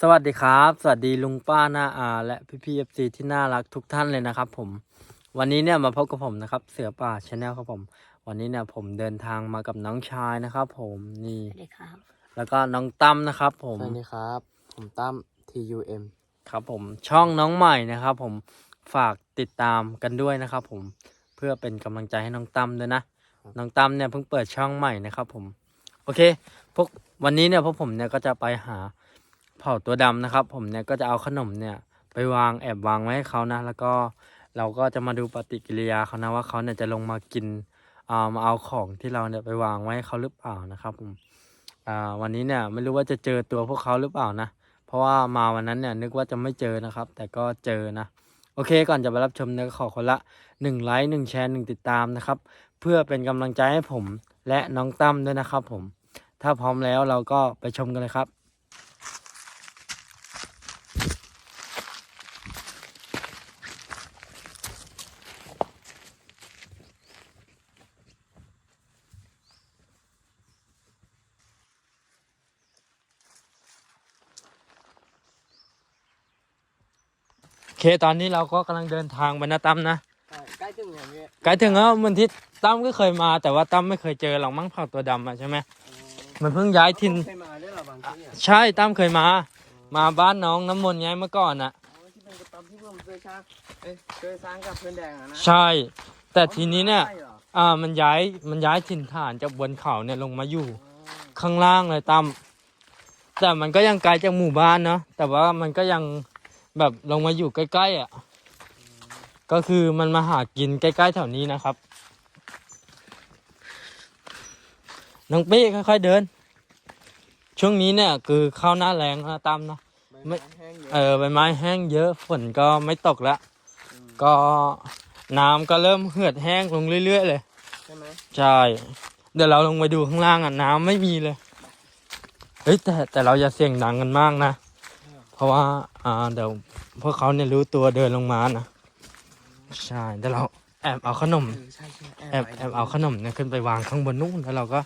สวัสดีครับ สวัสดีลุงป้าหน้าอาและพี่พีเอฟซีที่น่ารักทุกท่านเลยนะครับผม วันนี้เนี่ยมาพบกับผมนะครับ เสือป่าชาแนลครับผม วันนี้เนี่ยผมเดินทางมากับน้องชายนะครับผมนี่ สวัสดีครับ แล้วก็น้องตั้มนะครับ ผมสวัสดีครับ ผมตั้ม TUM ครับผมช่องน้องใหม่นะครับ ผมฝากติดตามกันด้วยนะครับ ผมเพื่อเป็นกำลังใจให้น้องตั้มด้วยนะน้องตั้มเนี่ยเพิ่งเปิดช่องใหม่นะครับ ผม โอเคพวกวันนี้เนี่ยพวกผมเนี่ยก็จะไปหา เผ่าตัวดำนะครับ ผมเนี่ยก็จะเอาขนมเนี่ยไปวางแอบวางไว้ให้เขานะ แล้วก็เราก็จะมาดูปฏิกิริยาเขานะว่าเขาเนี่ยจะลงมากินเอ่ามาเอาของที่เราเนี่ยไปวางไว้เขาหรือเปล่านะครับผมวันนี้เนี่ยไม่รู้ว่าจะเจอตัวพวกเขาหรือเปล่านะ เพราะว่ามาวันนั้นเนี่ยนึกว่าจะไม่เจอนะครับ แต่ก็เจอนะ โอเคก่อนจะไปรับชมเนี่ยขอคนละ1ไลค์1แชร์1ติดตามนะครับ เพื่อเป็นกำลังใจให้ผมและน้องตั้มด้วยนะครับผม ถ้าพร้อมแล้วเราก็ไปชมกันเลยครับ เคตอนนี้เราก็กำลังเดินทางไปนะตั้มนะใกล้ถึงอย่างนี้ใกล้ถึงแล้วเหมันที่ตั้มก็เคยมา แต่ว่าตั้มไม่เคยเจอหรอกมั้งเผ่าตัวดำอะใช่ไหมมันเพิ่งย้ายถิ่นเคยมาด้วยเหรอบางที่อะใช่ตั้มเคยมา มาบ้านน้องน้ำมนต์ไงเมื่อก่อนอะอ๋อที่เป็นกระต๊อบที่ผมเคยสร้างเอ้ยเคยสร้างกับเพื่อนแดงอะนะใช่ แต่ทีนี้เนี่ยใช่หรออ่ามันย้ายมันย้ายถิ่นฐานจากบนเขาเนี่ยลงมาอยู่ อ๋อ ข้างล่างเลยตั้มแต่มันก็ยังไกลจากหมู่บ้านเนาะแต่ว่ามันก็ยัง แบบลงมาอยู่ใกล้ๆอะ ก็คือมันมาหากินใกล้ๆแถวนี้นะครับ น้องปี้ค่อยๆเดิน ช่วงนี้เนี่ยคือเข้าหน้าแรงนะตั้มเนาะไม่ใบแห้งเยอะเออใบไม้แห้งเยอะฝนก็ไม่ตกแล้วก็น้ำก็เริ่มเหือดแห้งลงเรื่อยๆเลย ใช่ไหมใช่ เดี๋ยวเราลงไปดูข้างล่างอะน้ำไม่มีเลย เฮ้ยแต่แต่เราอย่าเสียงดังกันมากนะ เพราะว่าอ่าเดี๋ยวพวกเขาเนี่ยรู้ตัวเดินลงมานะใช่เดี๋ยวเราแอบเอาขนมเออใช่ใช่แอบแอบเอาขนมเนี่ยขึ้นไปวางข้างบนนู่นแล้วเราก็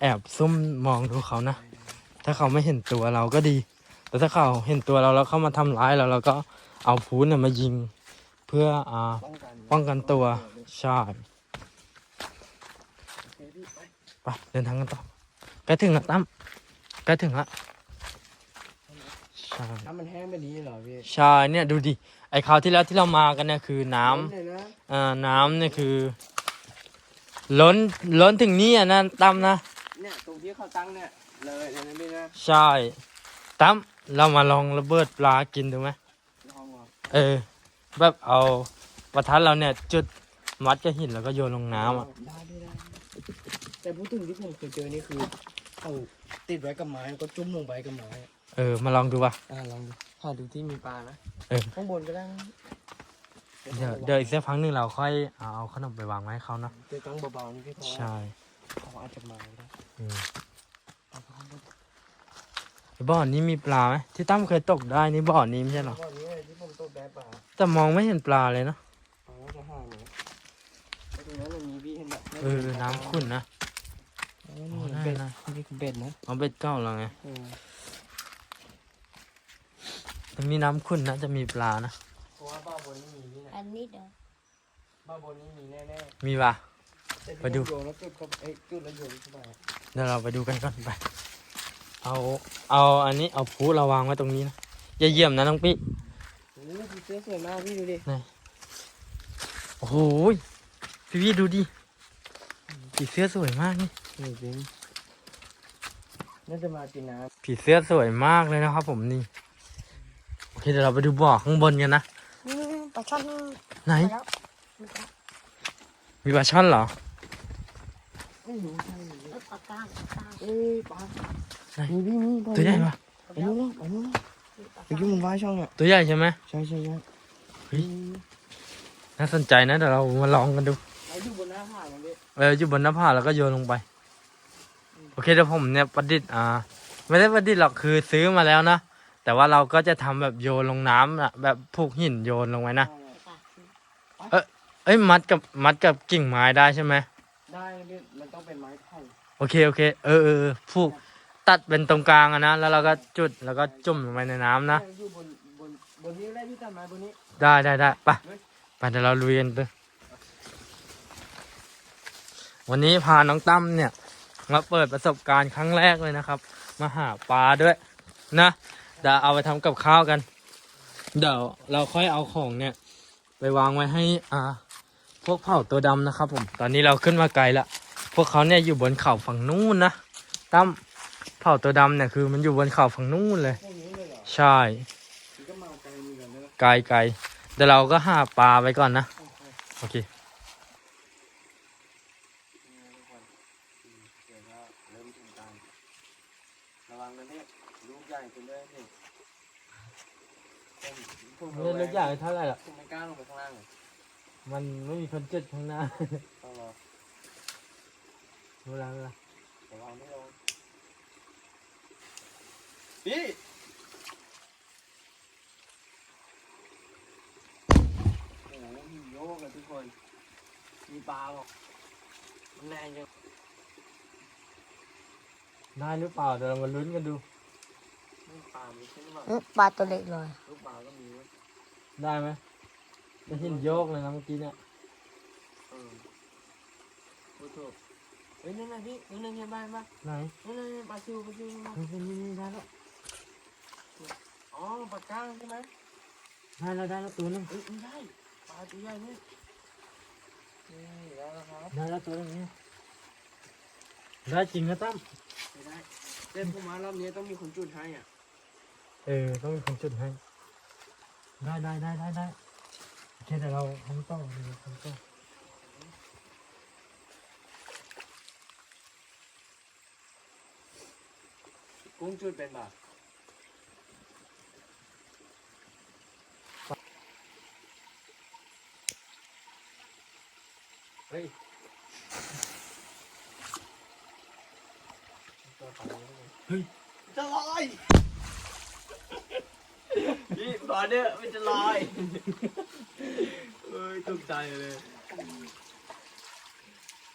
แอบซุ่มมองดูเขานะถ้าเขาไม่เห็นตัวเราก็ดี แต่ถ้าเขาเห็นตัวเราแล้วเขามาทำร้ายเราเราก็เอาพูนน่ะมายิง เพื่ออ่าป้องกันป้องกันตัวใช่โอเคพี่ไปไปเดินทางกันต่อใกล้ถึงแล้วตั้มใกล้ถึงแล้ว ใช่ถ้ามันแห้งแบบนี้เหรอพี่ใช่เนี่ยดูดิไอคราวที่แล้วที่เรามากันเนี่ยคือน้ำ เลยนะอ่าน้ำเนี่ยคือ ล้นล้นถึงนี่อะนะตั้มนะเนี่ยตรงที่เขาตั้งเนี่ยเลยเลยนะพี่นะใช่ตั้มเรามาลองระเบิดปลากินดูไหมลองเหรอเออ แบบเอาประทัดเราเนี่ยจุดมัดกับหินแล้วก็โยนลงน้ำอะได้ได้ได้แต่พูดถึงที่ผมเคยเจอนี่คือเขาติดไว้กับไม้แล้วก็จุ่มลงไปกับไม้อะ เออ มาลองดูป่ะ อ่าลองดูหาดูที่มีปลานะเออ ข้างบนก็ได้นะเดี๋ยวเดี๋ยวอีกสักพักหนึ่งเราค่อยเอาเอาขนมไปวางไว้ให้เขาเนาะ เดี๋ยวต้องเบาๆนี่พี่เพราะว่าใช่เขาอาจจะมาก็ได้อืมเอาไปข้างบนบ่อนี้มีปลาไหมที่ตั้มเคยตกได้นี่บ่อนี้ไม่ใช่เหรอบ่อนี้เลยที่ผมตกได้ปลาแต่มองไม่เห็นปลาเลยเนาะ เขาจะหาไหนไอ้ตรงนั้นมันมีพี่เห็นแบบเออ น้ำขุ่นนะโอ้นี่เบ็ดได้นะ นี่คือเบ็ดนะเอาเบ็ดเก้าเราไง เออ แต่มีน้ำขุ่นนะจะมีปลานะเพราะว่าบ้าบนนี่มีนี่นะอันนี้เด้อบ้าบนนี่มีแน่มีปะๆแต่ที่ไปดูโยนแล้วจุดเข้าเอ้ยจุดแล้วโยนเข้าไปเดี๋ยวเราไปดูกันก่อนไป เอาเอาอันนี้เอาพูเราวางไว้ตรงนี้นะอย่าเยี่ยมนะน้องปี้โอ้ยเสื้อสวยมากพี่ดูดิโอ้โหยพี่พี่ดูดิผีเสื้อสวยมากนี่นี่จริงน่าจะมากินน้ผีเสื้อสวยมากเลยนะครับผมนี่โอ เคเดี๋ยวเราไปดูบ่อข้างบนกันนะนี่ปลาช่อนไหนมาแล้วมีปลาช่อนเหรอำไม่รู้ใช่ไหมเออปลากล้างปลากล้างเอ้ยปลาไหนมีพี่มีตัวใหญ่ปะไปนู่นแล้วไปนู่นแล้วเมื่อกี้มันว่ายช่องอะตัวใหญ่ใช่ไหมใช่ใช่ใช่เฮ้ยน่าสนใจนะเดี๋ยวเรามาลองกันดูไอ้อยู่บนหน้าผาอย่างนี้เอออยู่บนหน้าผาแล้วก็โยนลงไป โอเคเดี๋ยวผมเนี่ยประดิษฐ์อ่า ไม่ได้ประดิษฐ์หรอกคือซื้อมาแล้วนะ แต่ว่าเราก็จะทำแบบโยนลงน้ำนะแบบผูกหินโยนลงไว้นะปลาเอ้ยมัดกับมัดกับกิ่งไม้ได้ใช่ไหมได้นะพี่มันต้องเป็นไม้ไผ่โอเคโอเค เออเออเออผูกตัดเป็นตรงกลางอะนะแล้วเราก็จุดแล้วก็จุ่มลงไปในน้ำนะอยู่บนบนบนนี้ได้พี่ตัดไม้บนนี้ ได้ได้ได้ไปไปเดี๋ยวเราลุยกันเลยวันนี้พาน้องตั้มเนี่ย มาเปิดประสบการณ์ครั้งแรกเลยนะครับ มาหาปลาด้วย นะ เดี๋ยวเอาไปทำกับข้าวกัน เดี๋ยวเราค่อยเอาของเนี่ย ไปวางไว้ให้อ่าพวกเผ่าตัวดำนะครับผม ตอนนี้เราขึ้นมาไกลละ พวกเขาเนี่ยอยู่บนเขาฝั่งนู้นนะตั้มเผ่าตัวดำเนี่ยคือ มันอยู่บนเขาฝั่งนู้นเลย พวกนี้เลยเหรอใช่ มันก็มาไกลเหมือนกันนะไกลไกลเดี๋ยวเราก็หาปลาไปก่อนนะโอเคโอเค เดี๋ยวก็เริ่มถึงตามระวังนะเนี่ย ลูกใหญ่จนได้เนี่ยผมผมเล่นลูกใหญ่เท่าไหร่ล่ะ ผมไม่กล้าลงไปข้างล่างเลยมันไม่มีคนจุดข้างหน้าต้องรอเวลาเวลาระวังไม่ลงพี่โอ้โหมีโยกเลยทุกคน มีปลาบอกมันแรงจังได้หรือเปล่าเดี๋ยวเรามาลุ้นกันดูลูกปลา มีใช่หรือเปล่าอื้อปลาตัวเล็กเลยลูกปลาก็มีเว้ยได้ไหมไม่เห็นโยกเลยนะเมื่อกี้เนี่ยเออพูดถูกเฮ้ยนั่นไงพี่นั่นไงเห็นบ้านปะไหนนั่นไงปลาซิวปลาซิวมานี่นี่นี่ได้แล้วอ๋อปลาก้างใช่ไหมได้แล้วได้แล้วตัวหนึงเอ้ยไม่ใช่ปลาตัวใหญ่นี่นี่ได้แล้วครับได้แล้วตัวหนึงเนี่ยได้จริงนะตั้มไม่ได้เล่นผมมารอบนี้ต้องมีคนจุดให้อะ เออต้องมีคนจุดให้ ได้ได้ได้ได้ได้โอเคเดี๋ยวเราทำต่อเลยทำต่อกุ้งจุดเป็นป่ะเฮ้ยเนี่ยเฮ้ยจะลอย พี่บอลเนี่ยมันจะลอยเอ้ยตกใจเลย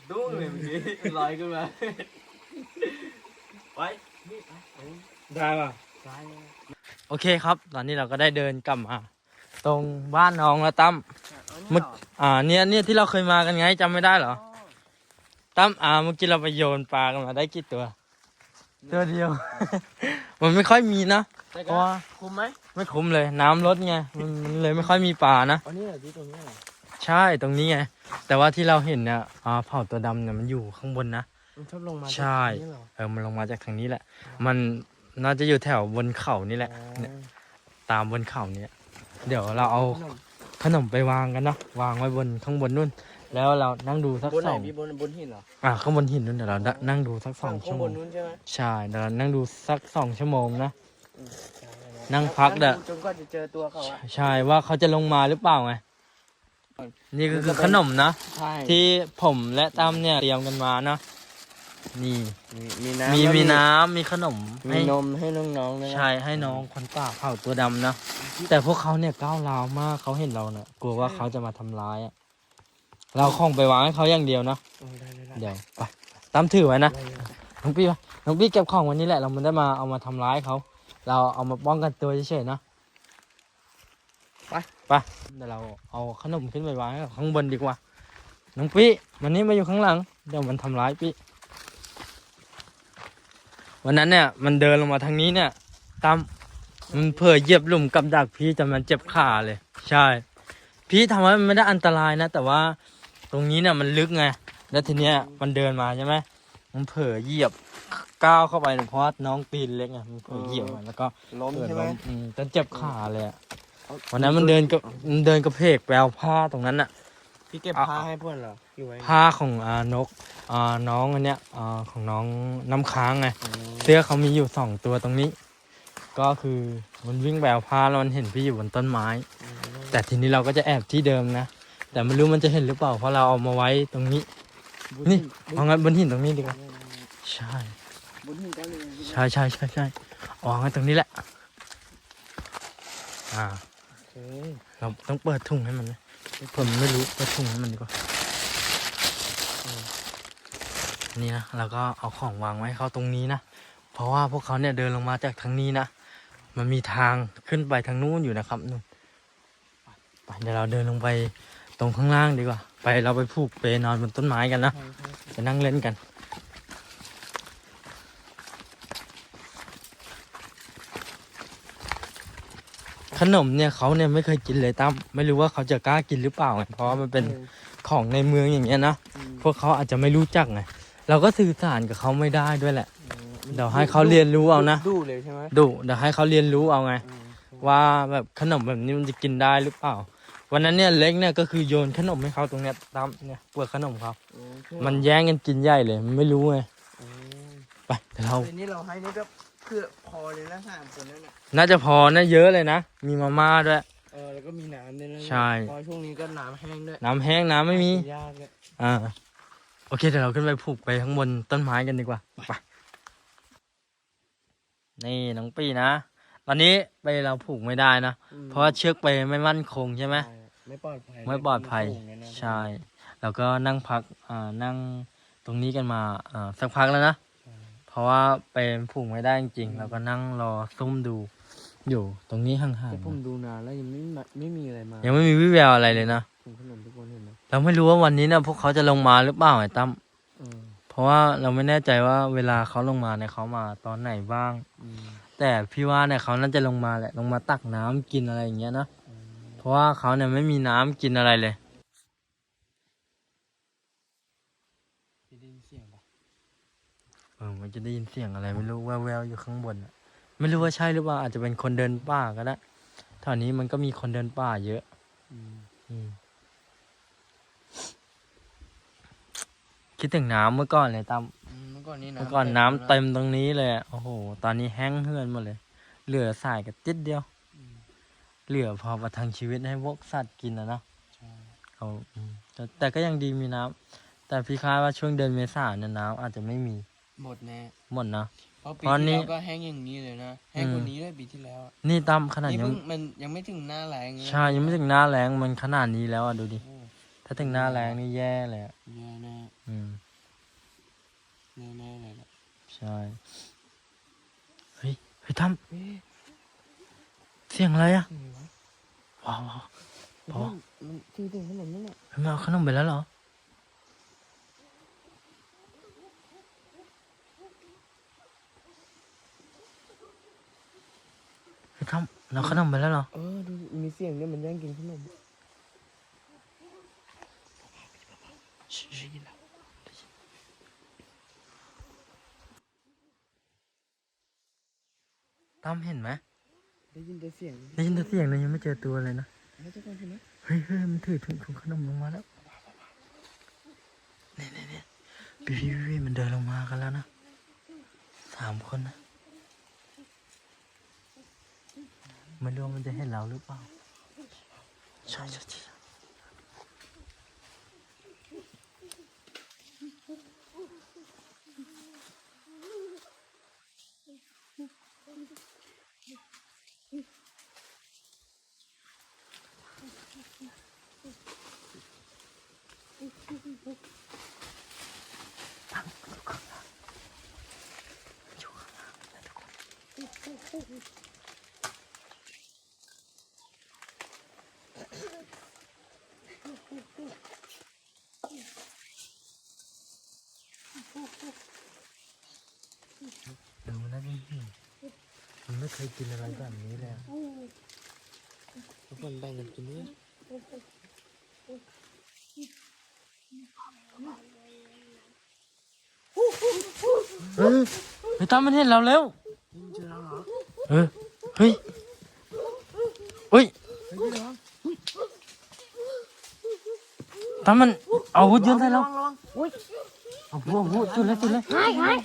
ดุ้งเลยเมื่อกี้ลอยขึ้นมาไปนี่ไปเอ้ยได้ป่ะซ้ายเลยโอเคครับ ตอนนี้เราก็ได้เดินกลับมาตรงบ้านน้องแล้วตั้ม เอามึเนี่ยกเหรออ่าเนี่ยเนี่ยที่เราเคยมากันไงจำไม่ได้เหรออ๋อตั้มอ่าเมื่อกี้เราไปโยนปลากันมาได้กี่ตัว ตัวเดียว มันไม่ค่อยมีนะแต่ เพก็ราะว่าคุ้มไหมไม่คุ้มเลยน้ำลดไงมันมันเลยไม่ค่อยมีปลานะ อันนี้เหรอที่ตรงนี้เหรอใช่ตรงนี้ไงแต่ว่าที่เราเห็นเนี่ยอ่าเผ่าตัวดำเนี่ยมันอยู่ข้างบนนะ มันชอบลงมาใช่จากตรงนี้เหรอเออมันลงมาจากทางนี้แหละ มันน่าจะอยู่แถวบนเขานี่แหละเนี่ยตามบนเขาเนี่ยเดี๋ยวเราเอาขนมขนมไปวางกันเนาะวางไว้บนข้างบนนู่น แล้วเรานั่งดูสักบนไหสนองพี่บนบนหินเหรออ่าข้างบนหินนู่นเดี๋ยวเรานั่งดูสักสองข้าชั่วงโมบงนนู้นใช่ไหมใช่เดี๋ยวเรานั่งดูสักสองชั่วโมงนะอืมใช่ นั่งพักเด้อจนกว่าจะเจอตัวเขาอะใช่ว่าเขาจะลงมาหรือเปล่าไง นี่ก็คือขนมนะ ใช่ที่ผมและตั้มเนี่ยเตรียมกันมานะ นี่ มีมีน้ำมีแล้วมีน้ำมีขนมมีให้นมให้น้องๆด้วยนะใช่ให้น้องคนป่าเผาตัวดำนะ แต่พวกเขาเนี่ยก้าวร้าวมากเขาเห็นเราเนะ่ะกลัวว่าเขาจะมาทำร้ายอะเราคงไปวางให้เขาอย่างเดียวนะ เออได้ได้ได้เดี๋ยวไปตั้มถือไว้นะ ได้ได้น้องปี้ไปน้องปี้เก็บของวันนี้แหละ เราไม่ได้มาเอามาทำร้ายเขา เราเอามาป้องกันตัวเฉยๆนะไปไปเดี๋ยวเราเอาขนมขึ้นไปวางไว้ข้างบนดีกว่า น้องปี้วันนี้มาอยู่ข้างหลัง เดี๋ยวมันทำร้ายปี้วันนั้นเนี่ย มันเดินลงมาทางนี้เนี่ยตั้มมันเผลอเหยียบหลุมกับดักพี่จนมันเจ็บขาเลย ใช่ พี่ทำไว้มันไม่ได้อันตรายนะ แต่ว่าตรงนี้เนี่ยมันลึกไงแล้วทีเนี้ยมันเดินมาใช่ไหมมันเผลอเหยียบ ก้าวเข้าไปเนี่ยเพราะว่าน้องตีนเล็กไงมันเผลอเหยียบมันแล้วก็ล้มเกิดใช่ไหม ล้มอืมจนเจ็บขาเลยอะเอาวันนั้นมันเดินกับมันเดินกระเพกแปลวผ้าตรงนั้นอะ พี่เก็บเอาผ้าให้เพื่อนเหรออยู่ไว้ผ้าของอ่านกอ่าน้องอันเนี้ยอ่าของน้องน้ำค้างไงอืมเสื้อเขามีอยู่สองตัวตรงนี้ ก็คือมันวิ่งแปลวผ้าแล้วมันเห็นพี่อยู่บนต้นไม้ แต่ทีนี้เราก็จะแอบที่เดิมนะ แต่ไม่รู้มันจะเห็นหรือเปล่าเพราะเราเอามาไว้ตรงนี้ นี่เอางั้นบนหินตรงนี้ดีกว่า ใช่บุญหินก็เลยใช่ใช่ใช่ใช่วางไว้ตรงนี้แหละ อ่าเออเราต้องเปิดถุงให้มันนะผมไม่รู้เปิดถุงให้มันดีกว่านี่นะเราก็เอาของวางไว้ให้เขาตรงนี้นะเพราะว่าพวกเขาเนี่ยเดินลงมาจากทางนี้นะมันมีทางขึ้นไปทางนู้นอยู่นะครับนู่นไปเดี๋ยวเราเดินลงไปตรงข้างล่างดีกว่า ไปเราไปผูกเปนอนบนต้นไม้กันนะใช่ใช่ไปนั่งเล่นกัน ขนมเนี่ยเขาเนี่ยไม่เคยกินเลยตั้มไม่รู้ว่าเขาจะกล้ากินหรือเปล่าไงเพราะว่ามันเป็นของในเมืองอย่างเงี้ยนะอืมพวกเขาอาจจะไม่รู้จักไงเราก็สื่อสารกับเขาไม่ได้ด้วยแหละเดี๋ยวให้เขาเรียนรู้เอานะดูเลยใช่ไหมดูเดี๋ยวให้เขาเรียนรู้เอาไงอืมว่าแบบขนมแบบนี้มันจะกินได้หรือเปล่า วันนั้นเนี่ยเล็กเนี่ยก็คือโยนขนมให้เขาตรงเนี้ยตามเนี่ยเปลือกขนมเขาโอเคมันแย่งกันกินใหญ่เลยมันไม่รู้ไงอืมไปเดี๋ยวเราทีนี้เราให้นี่ก็ เพื่อพอเลยนะสามคนนั่นน่ะน่าจะพอนะเยอะเลยนะ มีมาม่าด้วย เออแล้วก็มีน้ำด้วยนะใช่ เพอช่วงนี้ก็น้ำแห้งด้วยน้ำแห้งน้ำไม่มี ยากเลยอ่า โอเคเดี๋ยวเราขึ้นไปผูกไปข้างบนต้นไม้กันดีกว่าไปนี่น้องปีนะตอนนี้ไปเราผูกไม่ได้นะ อืมเพราะว่าเชือกไปไม่มั่นคงใช่ไหมใช่ไม่ปลอดภัยไม่ปลอดภัยโงเนี่ยนะใช่ แล้วก็นั่งพักอ่านั่งตรงนี้กันมาอ่าสักพักแล้วนะใช่เพ ราะว่าไปผูกไม่ได้จริงๆเราก็นั่งรอซุ่มดู อยู่ตรงนี้ห่างแต่ผมดูนานแล้วยังไม่มาไม่มีอะไรมาๆยังไม่มีวิแววอะไรเลยนะถุงขนมทุกคนเห็นไหมเราไม่รู้ว่าวันนี้เนี่ยพวกเขาจะลงมาหรือเปล่าไอ้ตั้มเออเพราะว่าเราไม่แน่ใจว่าเวลาเขาลงมาเนี่ยเขามาตอนไหนบ้าง อืมแต่พี่ว่าเนี่ยเขาน่าจะลงมาแหละลงมาตักน้ำกินอะไรอย่างเงี้ยนะอืมเพราะว่าเขาเนี่ยไม่มีน้ำกินอะไรเลย ได้ยินเสียงปะ เออมันจะได้ยินเสียงอะไร ไม่รู้แววๆอยู่ข้างบนอะไม่รู้ว่าใช่หรือเปล่าอาจจะเป็นคนเดินป่าก็ได้แถวนี้มันก็มีคนเดินป่าเยอะ อืมอืมคิดถึงน้ำเมื่อก่อนเลยตั้มอืมเมื่อก่อนนี่น้ำเมื่อก่อนน้ำเต็มตรงนี้เลยอะโอ้โห ตอนนี้แห้งเหือนหมดเลย เหลือสายกับติดเดียวอืมเหลือพอประทังชีวิตให้พวกสัตว์กินนะเนาะใช่เอาอืมแต่แต่ก็ยังดีมีน้ำแต่พี่คาดว่าช่วงเดือนเมษาเนี่ยน้ำอาจจะไม่มี หมดแน่หมดนะ เพราะปีเพราะที่นี่แล้วก็แห้งอย่างนี้เลยนะแห้งอืมกว่านี้เลยปีที่แล้วอะนี่ตั้มขนาดนี่ยังเพิ่งมันยังไม่ถึงหน้าแรงเลยใช่ยังไม่ถึงหน้าแรงมันขนาดนี้แล้วอะดูดิโอ้ถ้าถึงหน้าแรงนี่แย่เลยอะแย่แน่อืมแน่แน่เลยล่ะใช่เฮ้ยเฮ้ยตั้มเอ๊ะเสียงอะไรอะยังไงวะว้าวว้าว พอ มันชื่อถึงขนาดนั้นน่ะเฮ้ยมันเอาขนมไปแล้วเหรอ เฮ้ยตั้มเราขนมไปแล้วเหรอ เออดูมีเสียงเนี่ยมันแย่งกินขนมตั้มเห็นไหมได้ยินแต่เสียงได้ยินแต่เสียงเลยยังไม่เจอตัวเลยนะ แล้วทุกคนเห็นไหมเฮ้ยเฮ้ยมันถือถุงถุงขนมลงมาแล้วนี่นี่นี่พี่พี่พี่พี่มันเดินลงมากันแล้วนะสามคนนะ ไม่รู้ว่ามันจะเห็นเราหรือเปล่าใช่ใช่ใช่เดี๋ยวมันน่าจะหิวมัน ไม่เคยกินอะไรแบบนี้เลยอะทุกคนแบ่งกันกินด้วยเออเฮ้ยตามมันเห็นเราแล้วเจอแล้วเหรอเออเฮ้ยเฮ้ยเฮ้ยระวังตามมันเอาอาวุธยืนใส่เราระวังระวังอุ้ยเอาพวกอาวุธจุดเลยจุดเลยหายหาย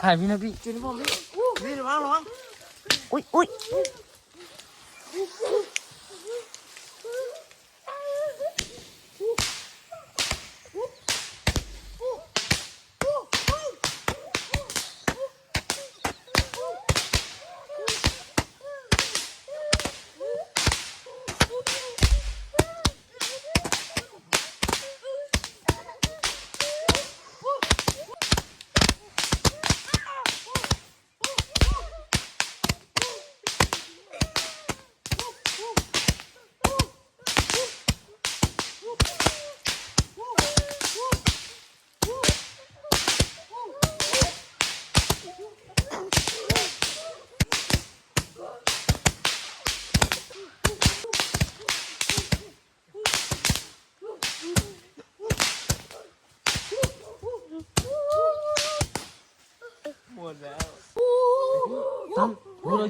ถ่ายพี่นะพี่กินผม พี่พี่ระวังระวังอุ้ยอุ้ย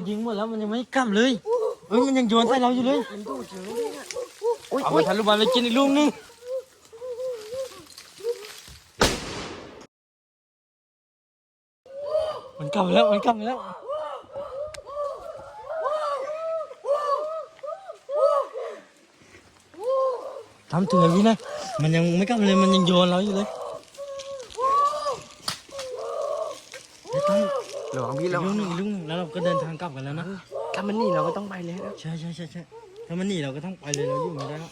ยิงหมดแล้วมันยังไม่กลับเลยเอ้ยมันยังโยนใส่เราอยู่เลยมันดูดอยู่นี่นะอุ้ยเอาอุ้มายทะลุบอลไปกินอีกลูกนึงมันกลับมาแล้วมันกลับมาแล้วทำตัวพี่นะมันยังไม่กลับมาเลยมันยังโยนเราอยู่เลยไอ้ตั้ มระวังพี่อีกระวัลูงกหนึ่งอีกลูกหนึ่งแล้วเราก็เดินทางกลับกันแล้วนะถ้ามันหนีเราก็ต้องไปเลยนะใช่ใช่ใช่ใช่ถ้ามันหนีเราก็ต้องไปเลยเราอยู่ไม่ได้แล้ว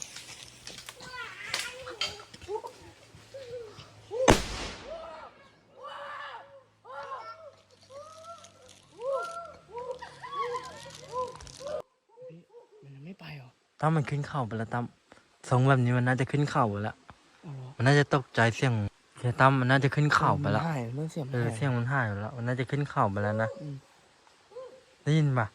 มันยังไม่ไปหรอตั้มมันขึ้นเข่าไปแล้วตั้มทรงแบบนี้มันน่าจะขึ้นเข่าไปแล้วอ๋อมันน่าจะตกใจเสียง เสียตั้มมันน่าจะขึ้นเข่าไปแล้วมันหายเมื่อเสียงเออหายเสียงมันหายไปแล้ว มันน่าจะขึ้นเข่าไปแล้วนะอืมได้ยินปะ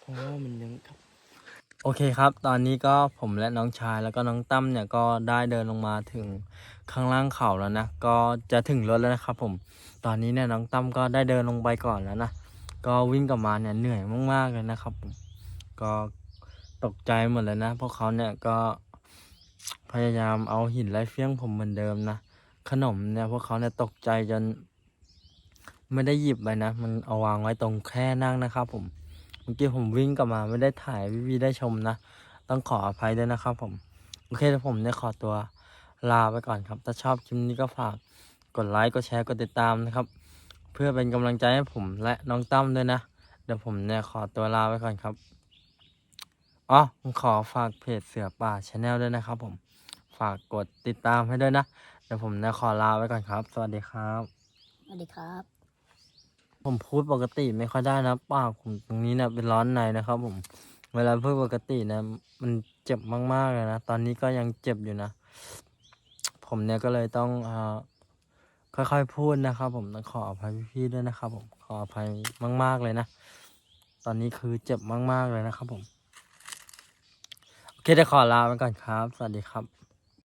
เพราะว่ามันยังครับโอเคครับ ตอนนี้ก็ผมและน้องชายแล้วก็น้องตั้มเนี่ยก็ได้เดินลงมาถึงข้างล่างเขาแล้วนะ ก็จะถึงรถแล้วนะครับผม ตอนนี้เนี่ยน้องตั้มก็ได้เดินลงไปก่อนแล้วนะ ก็วิ่งกลับมาเนี่ยเหนื่อยมากๆเลยนะครับผม ก็ ตกใจหมดเลยนะ พวกเขาเนี่ยก็พยายามเอาหินไล่เฟี้ยงผมเหมือนเดิมนะ ขนมเนี่ยพวกเขาเนี่ยตกใจจน ไม่ได้หยิบไปนะ มันเอาวางไว้ตรงแค่นั่งนะครับผม เมื่อกี้ผมวิ่งกลับมาไม่ได้ถ่ายวิวีได้ชมนะ ต้องขออภัยด้วยนะครับผม โอเคแล้วผมเนี่ยขอตัวลาไปก่อนครับ ถ้าชอบคลิปนี้ก็ฝากกดไลค์ กดแชร์ กดติดตามนะครับ เพื่อเป็นกำลังใจให้ผมและน้องตั้มด้วยนะ เดี๋ยวผมเนี่ยขอตัวลาไปก่อนครับ อ๋อผมขอฝากเพจเสือป่าชาแนลด้วยนะครับผม ฝากกดติดตามให้ด้วยนะ เดี๋ยวผมเนี่ยขอลาไปก่อนครับ สวัสดีครับ สวัสดีครับ ผมพูดปกติไม่ค่อยได้นะปากผมตรงนี้เนี่ยเป็นร้อนในนะครับ ผม เวลาพูดปกตินะ มันเจ็บมากๆเลยนะ ตอนนี้ก็ยังเจ็บอยู่นะ ผมเนี่ยก็เลยต้องเอ่อค่อยๆพูดนะครับ ผมต้องขออภัยพี่ๆด้วยนะครับ ผม ขออภัยมาก ๆเลยนะ ตอนนี้คือเจ็บมาก ๆเลยนะครับผมโอ เคจะขอลาไปก่อนครับ สวัสดีครับ